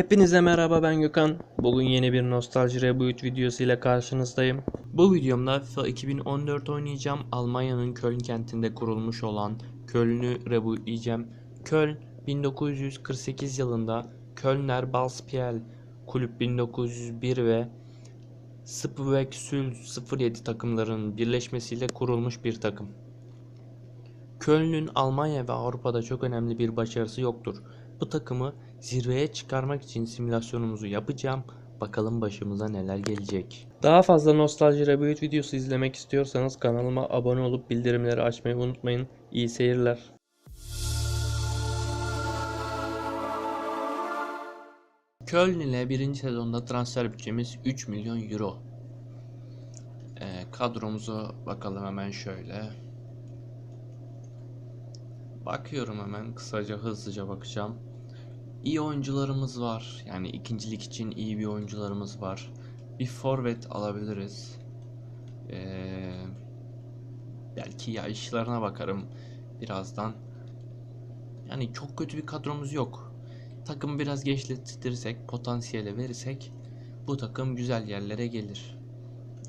Hepinize merhaba ben Gökhan. Bugün yeni bir Nostalji Reboot videosu ile karşınızdayım. Bu videomda FIFA 2014 oynayacağım. Almanya'nın Köln kentinde kurulmuş olan Köln'ü rebootlayacağım. Köln 1948 yılında Kölner Balspiel Kulüp 1901 ve Spuvek Sül 07 takımlarının birleşmesiyle kurulmuş bir takım. Köln'ün Almanya ve Avrupa'da çok önemli bir başarısı yoktur. Bu takımı zirveye çıkarmak için simülasyonumuzu yapacağım. Bakalım başımıza neler gelecek. Daha fazla nostalji reboot videosu izlemek istiyorsanız kanalıma abone olup bildirimleri açmayı unutmayın. İyi seyirler. Köln ile birinci sezonda transfer bütçemiz 3 milyon euro. Ee, kadromuza bakalım hemen şöyle. Bakıyorum hemen kısaca hızlıca bakacağım. İyi oyuncularımız var. Yani ikincilik için iyi bir oyuncularımız var. Bir forvet alabiliriz. Ee, belki yaşlarına bakarım birazdan. Yani çok kötü bir kadromuz yok. Takımı biraz gençletirsek, potansiyele verirsek bu takım güzel yerlere gelir.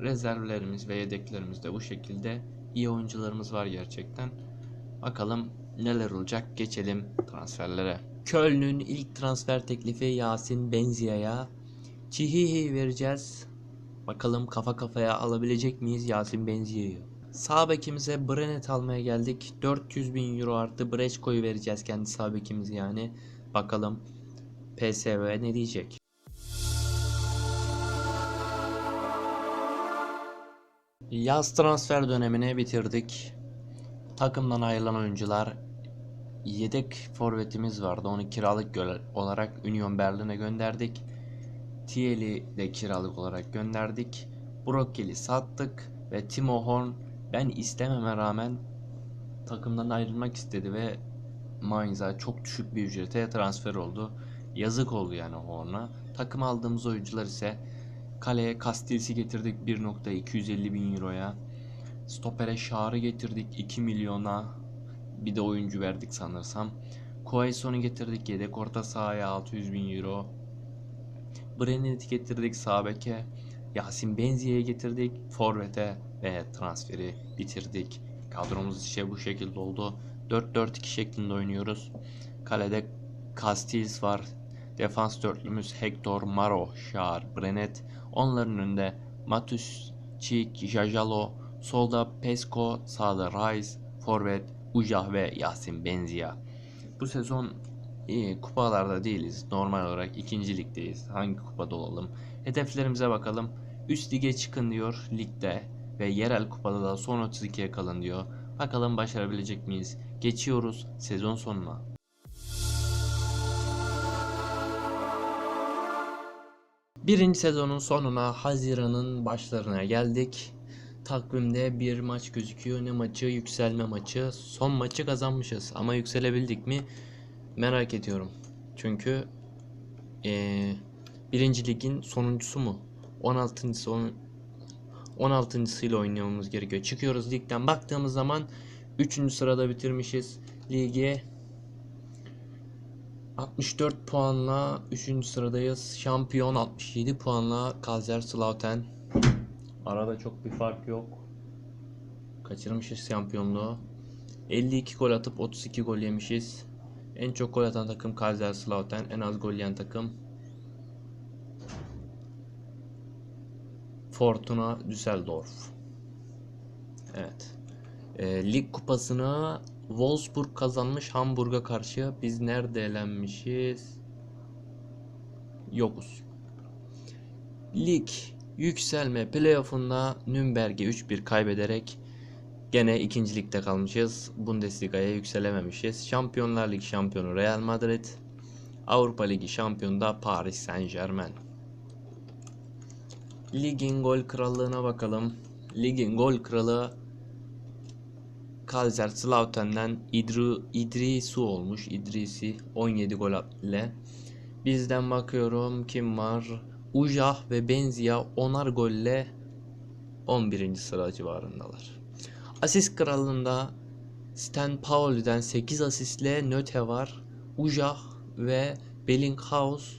Rezervlerimiz ve yedeklerimiz de bu şekilde iyi oyuncularımız var gerçekten. Bakalım neler olacak geçelim transferlere. Köln'ün ilk transfer teklifi Yasin Benzia'ya Çihihi vereceğiz. Bakalım kafa kafaya alabilecek miyiz Yasin Benzia'yı. Sağ bekimize Brenet almaya geldik. 400 bin euro artı Breçko'yu vereceğiz kendi sağ bekimize yani. Bakalım PSV ne diyecek. Yaz transfer dönemini bitirdik. Takımdan ayrılan oyuncular yedek forvetimiz vardı. Onu kiralık olarak Union Berlin'e gönderdik. Thiel'i de kiralık olarak gönderdik. Brokkel'i sattık ve Timo Horn ben istememe rağmen takımdan ayrılmak istedi ve Mainz'a çok düşük bir ücrete transfer oldu. Yazık oldu yani Horn'a. Takım aldığımız oyuncular ise kaleye Castils'i getirdik 1.250 bin euroya. Stopere Şar'ı getirdik 2 milyona. Bir de oyuncu verdik sanırsam. Quaison'u getirdik yedek orta sahaya 600 bin euro. Brennet'i getirdik sağ beke. Yasin Benzi'ye getirdik forvete ve transferi bitirdik. Kadromuz işte bu şekilde oldu. 4-4-2 şeklinde oynuyoruz. Kalede Castils var. Defans dörtlümüz Hector, Maro, Şar, Brenet. Onların önünde Matus, Çik, Jajalo, solda Pesco, sağda Rice, Forvet, Ujah ve Yasin Benzia. Bu sezon iyi kupalarda değiliz. Normal olarak ikinci ligdeyiz. Hangi kupada olalım? Hedeflerimize bakalım. Üst lige çıkın diyor ligde ve yerel kupada da son 32'ye kalın diyor. Bakalım başarabilecek miyiz? Geçiyoruz sezon sonuna. Birinci sezonun sonuna Haziran'ın başlarına geldik. Takvimde bir maç gözüküyor. Ne maçı? Yükselme maçı. Son maçı kazanmışız. Ama yükselebildik mi? Merak ediyorum. Çünkü eee birinci ligin sonuncusu mu? 16. on 16. ile oynamamız gerekiyor. Çıkıyoruz ligden baktığımız zaman 3. sırada bitirmişiz ligi. 64 puanla 3. sıradayız. Şampiyon 67 puanla Kaiserslautern. Arada çok bir fark yok. Kaçırmışız şampiyonluğu. 52 gol atıp 32 gol yemişiz. En çok gol atan takım Kaiserslautern, en az gol yiyen takım Fortuna Düsseldorf. Evet. Ee, lig kupasını Wolfsburg kazanmış Hamburg'a karşı. Biz nerede elenmişiz? Yokuz. Lig yükselme playoff'unda Nürnberg'e 3-1 kaybederek gene ikincilikte kalmışız. Bundesliga'ya yükselememişiz. Şampiyonlar Ligi şampiyonu Real Madrid. Avrupa Ligi şampiyonu da Paris Saint Germain. Ligin gol krallığına bakalım. Ligin gol kralı Kaiserslautern'den İdri, İdrisu olmuş. İdrisi 17 gol ile. Bizden bakıyorum kim var? Ujah ve Benzia 10'ar golle 11. sıra civarındalar. Asist kralında Stan Pauli'den 8 asistle Nöte var. Ujah ve Bellinghhaus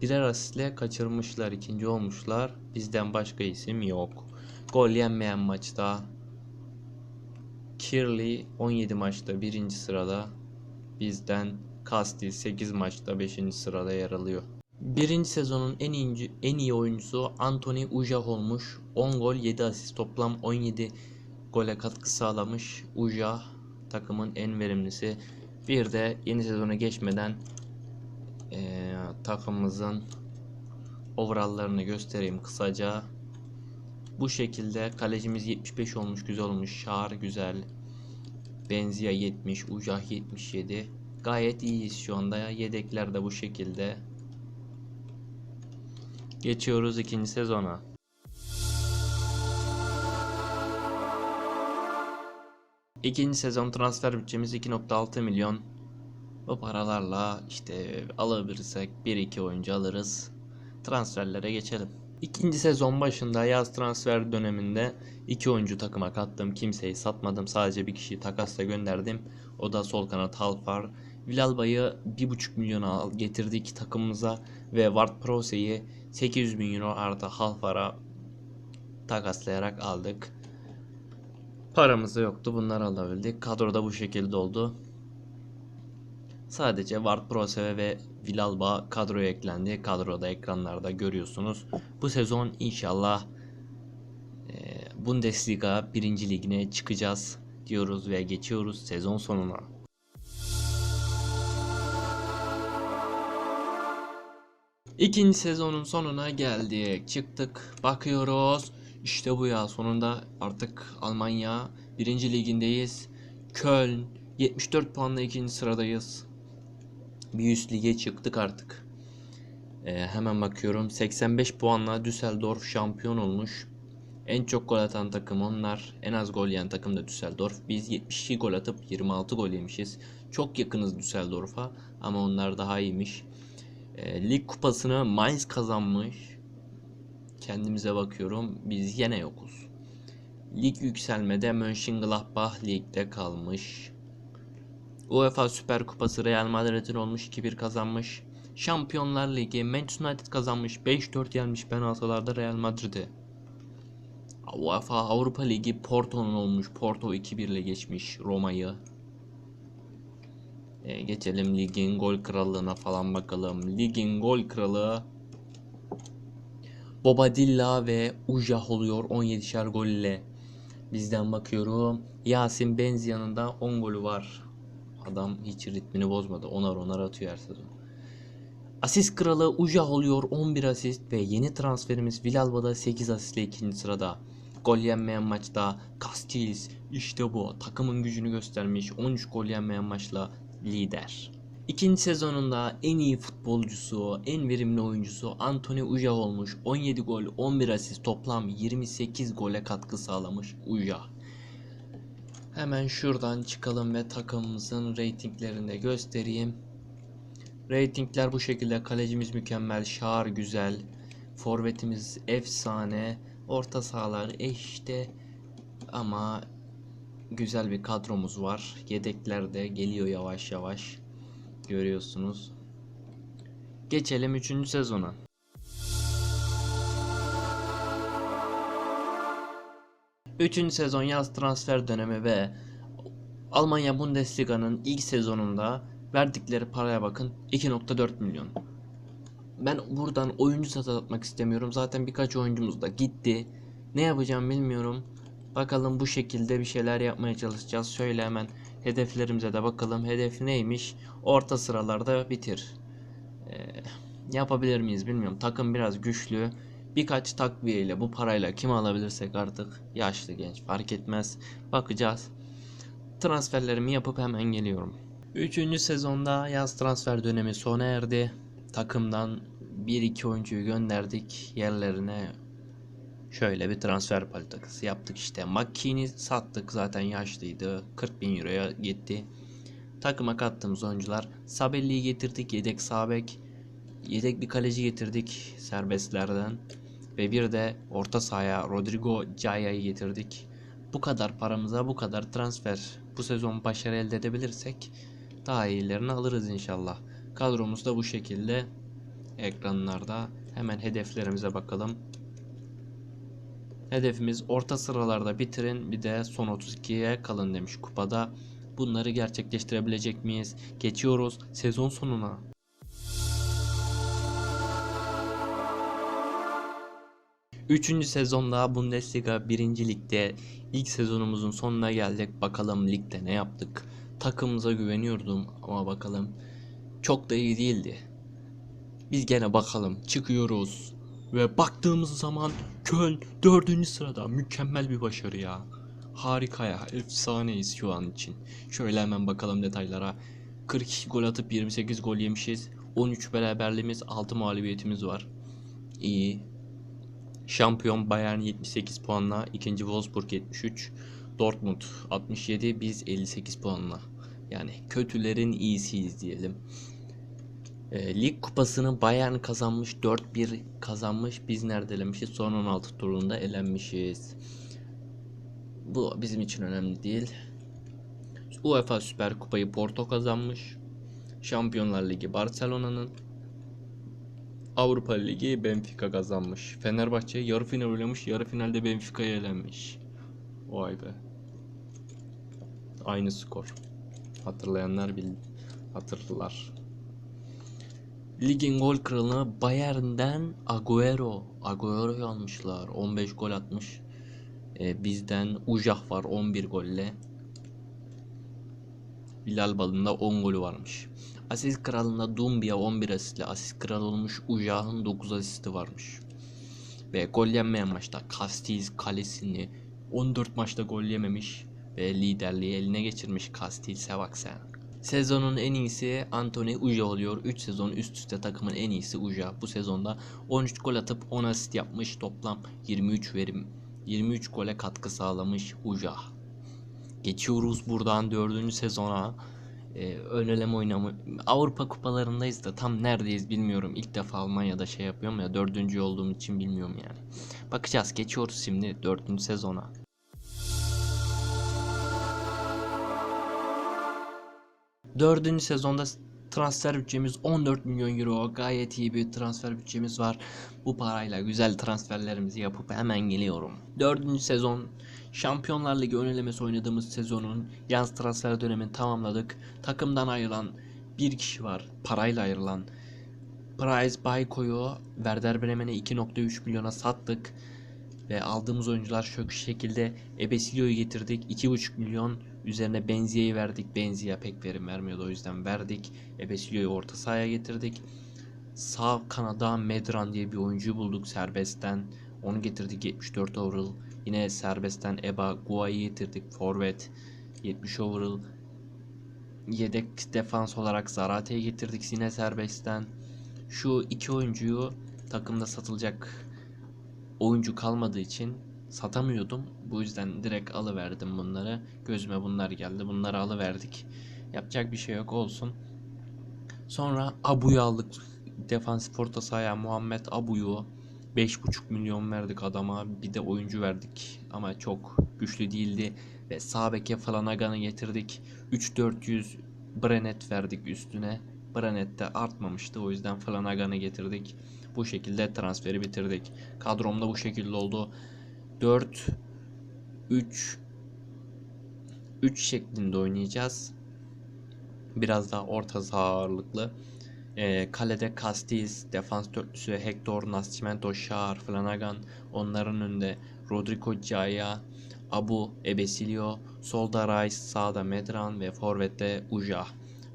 birer asistle kaçırmışlar. ikinci olmuşlar. Bizden başka isim yok. Gol yenmeyen maçta Kirli 17 maçta birinci sırada. Bizden Kasti 8 maçta 5. sırada yer alıyor. Birinci sezonun en iyi, en iyi oyuncusu Anthony Ujah olmuş. 10 gol 7 asist toplam 17 gole katkı sağlamış. Ujah takımın en verimlisi. Bir de yeni sezona geçmeden eee, takımımızın overall'larını göstereyim kısaca. Bu şekilde kalecimiz 75 olmuş güzel olmuş. Şar güzel. Benzia 70, Ujah 77. Gayet iyiyiz şu anda. Yedekler de bu şekilde. Geçiyoruz ikinci sezona. İkinci sezon transfer bütçemiz 2.6 milyon. Bu paralarla işte alabilirsek 1-2 oyuncu alırız. Transferlere geçelim. İkinci sezon başında yaz transfer döneminde iki oyuncu takıma kattım. Kimseyi satmadım. Sadece bir kişiyi takasla gönderdim. O da sol kanat Halfar. Vilalba'yı 1.5 milyona getirdik takımımıza ve Ward Prose'yi 800 bin euro artı Halfar'a takaslayarak aldık. Paramız da yoktu. Bunları alabildik. Kadroda bu şekilde oldu. Sadece Ward Prose ve Vilalba kadroya eklendi. Kadroda ekranlarda görüyorsunuz. Bu sezon inşallah e, Bundesliga 1. ligine çıkacağız diyoruz ve geçiyoruz sezon sonuna. İkinci sezonun sonuna geldik. Çıktık. Bakıyoruz. İşte bu ya. Sonunda artık Almanya 1. ligindeyiz. Köln 74 puanla ikinci sıradayız. Bir üst lige çıktık artık. Ee, hemen bakıyorum. 85 puanla Düsseldorf şampiyon olmuş. En çok gol atan takım onlar. En az gol yiyen takım da Düsseldorf. Biz 72 gol atıp 26 gol yemişiz. Çok yakınız Düsseldorf'a ama onlar daha iyiymiş. Ee, lig kupasını Mainz kazanmış. Kendimize bakıyorum. Biz yine yokuz. Lig yükselmede Mönchengladbach ligde kalmış. UEFA Süper Kupası Real Madrid'in olmuş 2-1 kazanmış. Şampiyonlar Ligi Manchester United kazanmış 5-4 yenmiş penaltılarda Real Madrid'i. UEFA Avrupa Ligi Porto'nun olmuş. Porto 2-1 ile geçmiş Roma'yı. E, geçelim ligin gol krallığına falan bakalım. Ligin gol kralı Bobadilla ve Ujah oluyor 17'şer gol ile. Bizden bakıyorum. Yasin Benzia'nın da 10 golü var. Adam hiç ritmini bozmadı. Onar onar atıyor her sezon. Asist kralı Ujah oluyor 11 asist ve yeni transferimiz Villalba'da 8 asistle ikinci sırada. Gol yenmeyen maçta Castiles işte bu takımın gücünü göstermiş 13 gol yenmeyen maçla lider. İkinci sezonunda en iyi futbolcusu, en verimli oyuncusu Anthony Ujah olmuş. 17 gol, 11 asist toplam 28 gole katkı sağlamış Ujah. Hemen şuradan çıkalım ve takımımızın reytinglerini de göstereyim. Ratingler bu şekilde. Kalecimiz mükemmel, Şar güzel. Forvetimiz efsane. Orta sahalar işte ama güzel bir kadromuz var. Yedekler de geliyor yavaş yavaş. Görüyorsunuz. Geçelim 3. sezona. Üçüncü sezon yaz transfer dönemi ve Almanya Bundesliga'nın ilk sezonunda verdikleri paraya bakın 2.4 milyon. Ben buradan oyuncu satın atmak istemiyorum. Zaten birkaç oyuncumuz da gitti. Ne yapacağım bilmiyorum. Bakalım bu şekilde bir şeyler yapmaya çalışacağız. Şöyle hemen hedeflerimize de bakalım. Hedef neymiş? Orta sıralarda bitir. Ee, yapabilir miyiz bilmiyorum. Takım biraz güçlü. Birkaç takviyeyle bu parayla kim alabilirsek artık yaşlı genç fark etmez. Bakacağız. Transferlerimi yapıp hemen geliyorum. Üçüncü sezonda yaz transfer dönemi sona erdi. Takımdan 1-2 oyuncuyu gönderdik. Yerlerine şöyle bir transfer politikası yaptık işte. Makini sattık zaten yaşlıydı. 40 bin euroya gitti. Takıma kattığımız oyuncular Sabelli'yi getirdik. Yedek sabek. Yedek bir kaleci getirdik serbestlerden. Ve bir de orta sahaya Rodrigo Caya'yı getirdik. bu kadar paramıza bu kadar transfer bu sezon başarı elde edebilirsek daha iyilerini alırız inşallah. Kadromuz da bu şekilde ekranlarda. Hemen hedeflerimize bakalım. Hedefimiz orta sıralarda bitirin bir de son 32'ye kalın demiş kupada. Bunları gerçekleştirebilecek miyiz? Geçiyoruz sezon sonuna. Üçüncü sezonda Bundesliga 1. Lig'de ilk sezonumuzun sonuna geldik. Bakalım ligde ne yaptık? Takımımıza güveniyordum ama bakalım çok da iyi değildi. Biz gene bakalım çıkıyoruz. Ve baktığımız zaman Köln 4. sırada mükemmel bir başarı ya. Harika ya. Efsaneyiz şu an için. Şöyle hemen bakalım detaylara. 42 gol atıp 28 gol yemişiz. 13 beraberliğimiz, 6 mağlubiyetimiz var. İyi. Şampiyon Bayern 78 puanla, ikinci Wolfsburg 73, Dortmund 67, biz 58 puanla. Yani kötülerin iyisiyiz diyelim. E, lig kupasını Bayern kazanmış 4-1 kazanmış. Biz nerede elenmişiz? Son 16 turunda elenmişiz. Bu bizim için önemli değil. UEFA Süper Kupayı Porto kazanmış. Şampiyonlar Ligi Barcelona'nın. Avrupa Ligi Benfica kazanmış. Fenerbahçe yarı final oynamış. Yarı finalde Benfica'ya elenmiş. Vay be. Aynı skor. Hatırlayanlar bil hatırlar. Ligin gol kralını Bayern'den Agüero. Agüero'yu almışlar. 15 gol atmış. Ee, bizden Ujah var 11 golle. Bilal Balın'da 10 golü varmış. Asist kralında Dumbia 11 asistle asist kral olmuş. Ujah'ın 9 asisti varmış. Ve gol yenmeyen maçta Castiz kalesini 14 maçta gol yememiş ve liderliği eline geçirmiş Castiz'e bak sen. Sezonun en iyisi Anthony Uja oluyor. 3 sezon üst üste takımın en iyisi Uja. Bu sezonda 13 gol atıp 10 asist yapmış. Toplam 23 verim 23 gole katkı sağlamış Uja. Geçiyoruz buradan 4. sezona. Ee, ön eleme oynamı Avrupa kupalarındayız da tam neredeyiz bilmiyorum. İlk defa Almanya'da şey yapıyorum ya dördüncü olduğum için bilmiyorum yani. Bakacağız geçiyoruz şimdi dördüncü sezona. Dördüncü sezonda transfer bütçemiz 14 milyon euro. Gayet iyi bir transfer bütçemiz var. Bu parayla güzel transferlerimizi yapıp hemen geliyorum. Dördüncü sezon Şampiyonlar Ligi ön elemesi oynadığımız sezonun yaz transfer dönemini tamamladık. Takımdan ayrılan bir kişi var. Parayla ayrılan. Price Bayko'yu Werder Bremen'e 2.3 milyona sattık. Ve aldığımız oyuncular şu şekilde Ebesilio'yu getirdik. 2.5 milyon üzerine Benzia'yı verdik. Benzia pek verim vermiyordu o yüzden verdik. Ebesilio'yu orta sahaya getirdik. Sağ kanada Medran diye bir oyuncu bulduk serbestten. Onu getirdik 74 overall. Yine serbestten Eba Gua'yı getirdik. Forvet 70 overall. Yedek defans olarak Zarate'yi getirdik yine serbestten. Şu iki oyuncuyu takımda satılacak oyuncu kalmadığı için satamıyordum. Bu yüzden direkt alıverdim bunları. Gözüme bunlar geldi. Bunları alıverdik. Yapacak bir şey yok olsun. Sonra Abu'yu aldık. Defansif orta sahaya Muhammed Abu'yu 5,5 milyon verdik adama. Bir de oyuncu verdik. Ama çok güçlü değildi. Ve sağ beke Flanagan'ı getirdik. 3-400 Brenet verdik üstüne. Brenet de artmamıştı. O yüzden Flanagan'ı getirdik. Bu şekilde transferi bitirdik. Kadromda bu şekilde oldu. 4 3 3 şeklinde oynayacağız. Biraz daha orta saha ağırlıklı. E, kalede Castiz, defans dörtlüsü Hector, Nascimento, Şar, Flanagan. Onların önünde Rodrigo Caya, Abu, Ebesilio, solda Rice, sağda Medran ve forvette Uja.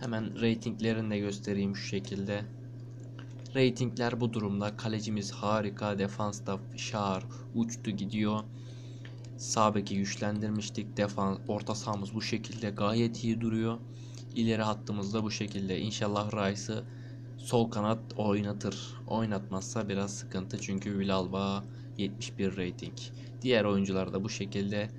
Hemen ratinglerini de göstereyim şu şekilde. Ratingler bu durumda. Kalecimiz harika. Defansta Şar uçtu gidiyor. Sağ beki güçlendirmiştik. Defans, orta sahamız bu şekilde gayet iyi duruyor. İleri hattımız da bu şekilde. İnşallah Rice'ı sol kanat oynatır. Oynatmazsa biraz sıkıntı çünkü Villalba 71 rating. Diğer oyuncular da bu şekilde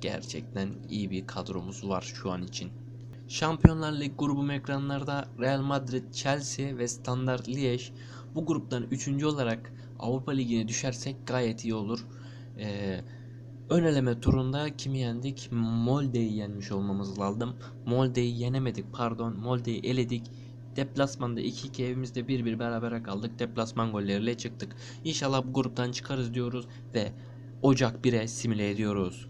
gerçekten iyi bir kadromuz var şu an için. Şampiyonlar Lig grubum ekranlarda Real Madrid, Chelsea ve Standard Liège. Bu gruptan 3. olarak Avrupa Ligi'ne düşersek gayet iyi olur. Ee, Ön eleme turunda kimi yendik? Molde'yi yenmiş olmamız lazım. Molde'yi yenemedik pardon. Molde'yi eledik. Deplasmanda 2-2 evimizde 1-1 berabere kaldık. Deplasman golleriyle çıktık. İnşallah bu gruptan çıkarız diyoruz ve Ocak 1'e simüle ediyoruz.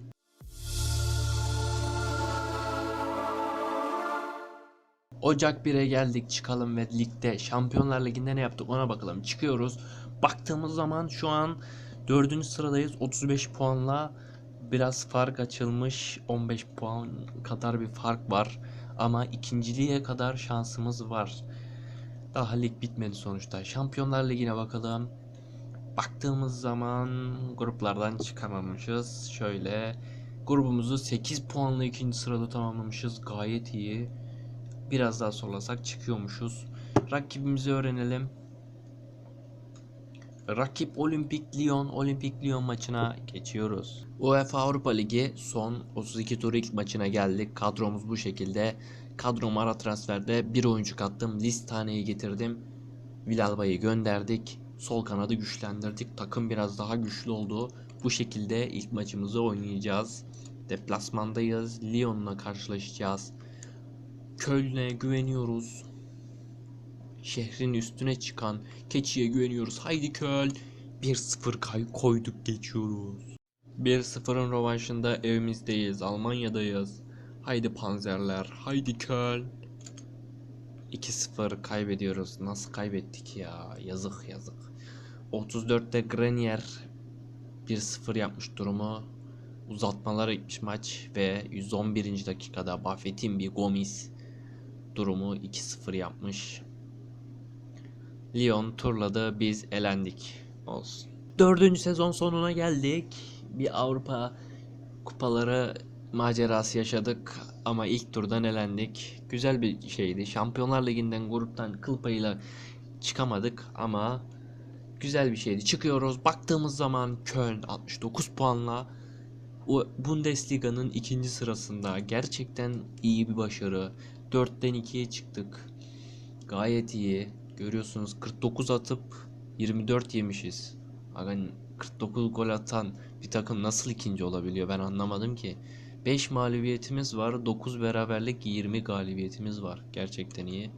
Ocak 1'e geldik çıkalım ve ligde Şampiyonlar Ligi'nde ne yaptık ona bakalım. Çıkıyoruz. Baktığımız zaman şu an 4. sıradayız. 35 puanla biraz fark açılmış. 15 puan kadar bir fark var. Ama ikinciliğe kadar şansımız var. Daha lig bitmedi sonuçta. Şampiyonlar Ligi'ne bakalım. Baktığımız zaman gruplardan çıkamamışız. Şöyle grubumuzu 8 puanla ikinci sırada tamamlamışız. Gayet iyi. Biraz daha sorlasak çıkıyormuşuz. Rakibimizi öğrenelim. Rakip Olimpik Lyon. Olimpik Lyon maçına geçiyoruz. UEFA Avrupa Ligi son 32 tur ilk maçına geldik. Kadromuz bu şekilde. Kadrom ara transferde bir oyuncu kattım. Listane'yi getirdim. Vilalba'yı gönderdik. Sol kanadı güçlendirdik. Takım biraz daha güçlü oldu. Bu şekilde ilk maçımızı oynayacağız. Deplasmandayız. Lyon'la karşılaşacağız. Köln'e güveniyoruz. Şehrin üstüne çıkan keçiye güveniyoruz. Haydi Köln. 1-0 kay koyduk geçiyoruz. 1-0'ın rövanşında evimizdeyiz. Almanya'dayız. Haydi Panzerler. Haydi Köln. 2-0 kaybediyoruz. Nasıl kaybettik ya? Yazık yazık. 34'te Grenier 1-0 yapmış durumu. Uzatmalara gitmiş maç ve 111. dakikada Buffett'in bir Gomis durumu 2-0 yapmış. Lyon turladı biz elendik. Olsun. Dördüncü sezon sonuna geldik. Bir Avrupa kupaları macerası yaşadık ama ilk turdan elendik. Güzel bir şeydi. Şampiyonlar Ligi'nden gruptan kıl payıyla çıkamadık ama güzel bir şeydi. Çıkıyoruz. Baktığımız zaman Köln 69 puanla Bundesliga'nın ikinci sırasında gerçekten iyi bir başarı. 4'ten 2'ye çıktık. Gayet iyi. Görüyorsunuz 49 atıp 24 yemişiz. Aga 49 gol atan bir takım nasıl ikinci olabiliyor ben anlamadım ki. 5 mağlubiyetimiz var, 9 beraberlik, 20 galibiyetimiz var. Gerçekten iyi.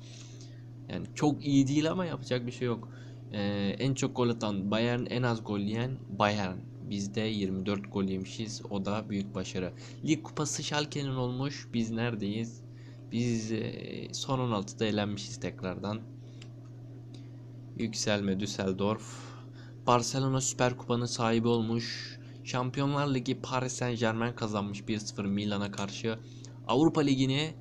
Yani çok iyi değil ama yapacak bir şey yok. Ee, en çok gol atan Bayern, en az gol yiyen Bayern. Bizde 24 gol yemişiz. O da büyük başarı. Lig kupası Schalke'nin olmuş. Biz neredeyiz? Biz e, son 16'da elenmişiz tekrardan. Yükselme Düsseldorf. Barcelona Süper Kupa'nın sahibi olmuş. Şampiyonlar Ligi Paris Saint Germain kazanmış 1-0 Milan'a karşı. Avrupa Ligi'ni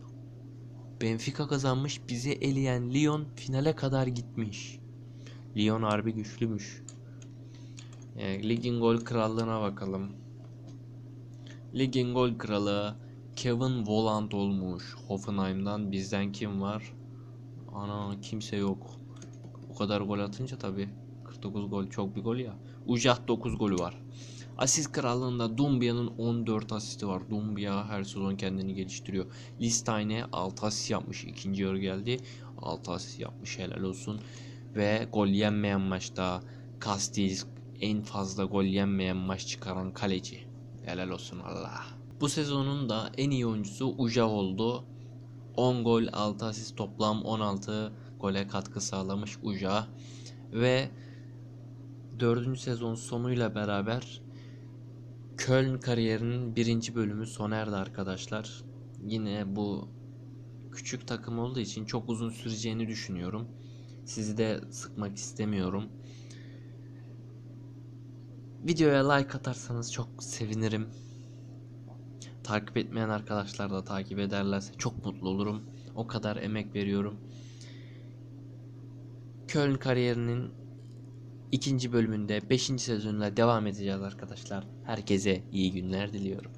Benfica kazanmış. Bizi eleyen Lyon finale kadar gitmiş. Lyon harbi güçlümüş. Yani ligin gol krallığına bakalım. Ligin gol kralı Kevin Volland olmuş. Hoffenheim'dan bizden kim var? Ana kimse yok. O kadar gol atınca tabi 49 gol çok bir gol ya. Ujah 9 golü var. Asist krallığında Dumbia'nın 14 asisti var. Dumbia her sezon kendini geliştiriyor. Listaine 6 asist yapmış. ikinci yarı geldi. 6 asist yapmış helal olsun. Ve gol yenmeyen maçta Castiz en fazla gol yenmeyen maç çıkaran kaleci. Helal olsun Allah. Bu sezonun da en iyi oyuncusu Ujah oldu. 10 gol 6 asist toplam 16 gole katkı sağlamış Ujah. Ve 4. sezon sonuyla beraber Köln kariyerinin birinci bölümü sona erdi arkadaşlar. Yine bu küçük takım olduğu için çok uzun süreceğini düşünüyorum. Sizi de sıkmak istemiyorum. Videoya like atarsanız çok sevinirim. Takip etmeyen arkadaşlar da takip ederlerse çok mutlu olurum. O kadar emek veriyorum. Köln kariyerinin ikinci bölümünde 5. sezonla devam edeceğiz arkadaşlar. Herkese iyi günler diliyorum.